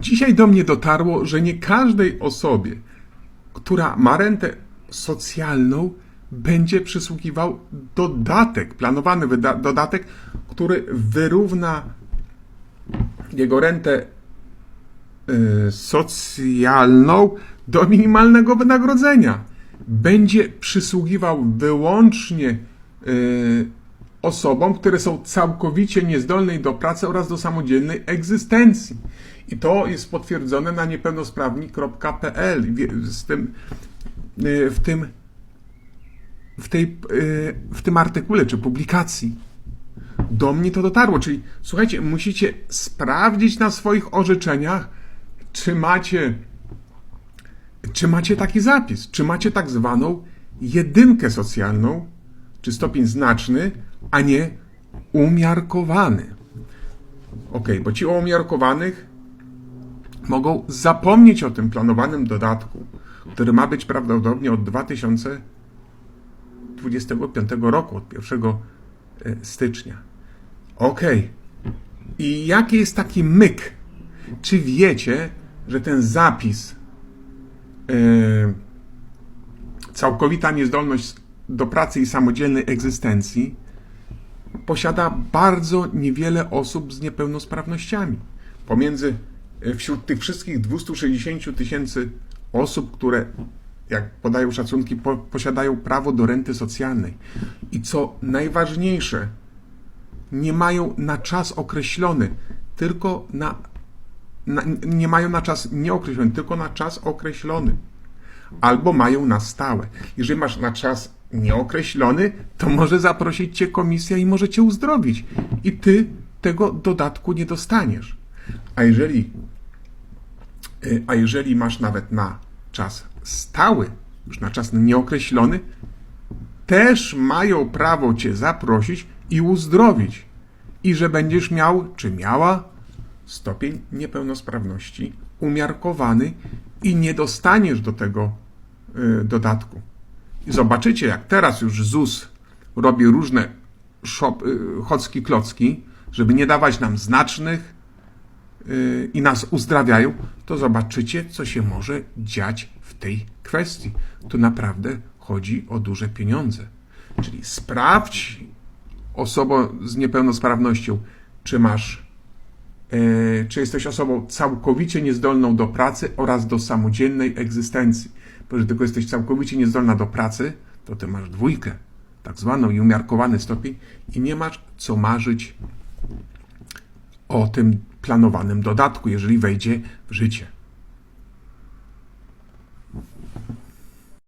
Dzisiaj do mnie dotarło, że nie każdej osobie, która ma rentę socjalną, będzie przysługiwał dodatek, planowany dodatek, który wyrówna jego rentę y, socjalną do minimalnego wynagrodzenia. Będzie przysługiwał wyłącznie y, osobom, które są całkowicie niezdolne do pracy oraz do samodzielnej egzystencji. I to jest potwierdzone na niepełnosprawni.pl. Z tym, y, w tym w, tej, y, w tym artykule czy publikacji do mnie to dotarło. Czyli słuchajcie, musicie sprawdzić na swoich orzeczeniach, czy macie, czy macie taki zapis, czy macie tak zwaną jedynkę socjalną, czy stopień znaczny, a nie umiarkowany. Ok, bo ci o umiarkowanych mogą zapomnieć o tym planowanym dodatku, który ma być prawdopodobnie od 2025 roku, od 1 e, stycznia. Ok. I jaki jest taki myk? Czy wiecie, że ten zapis e, całkowita niezdolność do pracy i samodzielnej egzystencji posiada bardzo niewiele osób z niepełnosprawnościami. Pomiędzy wśród tych wszystkich 260 tysięcy osób, które, jak podają szacunki, po, posiadają prawo do renty socjalnej. I co najważniejsze, nie mają na czas określony, tylko na, na nie mają na czas nieokreślony, tylko na czas określony. Albo mają na stałe. Jeżeli masz na czas nieokreślony, to może zaprosić cię komisja i może cię uzdrowić. I ty tego dodatku nie dostaniesz. A jeżeli, a jeżeli masz nawet na czas stały, już na czas nieokreślony, też mają prawo cię zaprosić i uzdrowić. I że będziesz miał, czy miała, stopień niepełnosprawności umiarkowany i nie dostaniesz do tego y, dodatku. I zobaczycie, jak teraz już ZUS robi różne szop, y, chocki klocki, żeby nie dawać nam znacznych y, i nas uzdrawiają, to zobaczycie, co się może dziać w tej kwestii. Tu naprawdę chodzi o duże pieniądze. Czyli sprawdź, osobo z niepełnosprawnością, czy masz, e, czy jesteś osobą całkowicie niezdolną do pracy oraz do samodzielnej egzystencji. Bo jeżeli tylko jesteś całkowicie niezdolna do pracy, to ty masz dwójkę, tak zwaną i umiarkowany stopień i nie masz co marzyć o tym planowanym dodatku, jeżeli wejdzie w życie.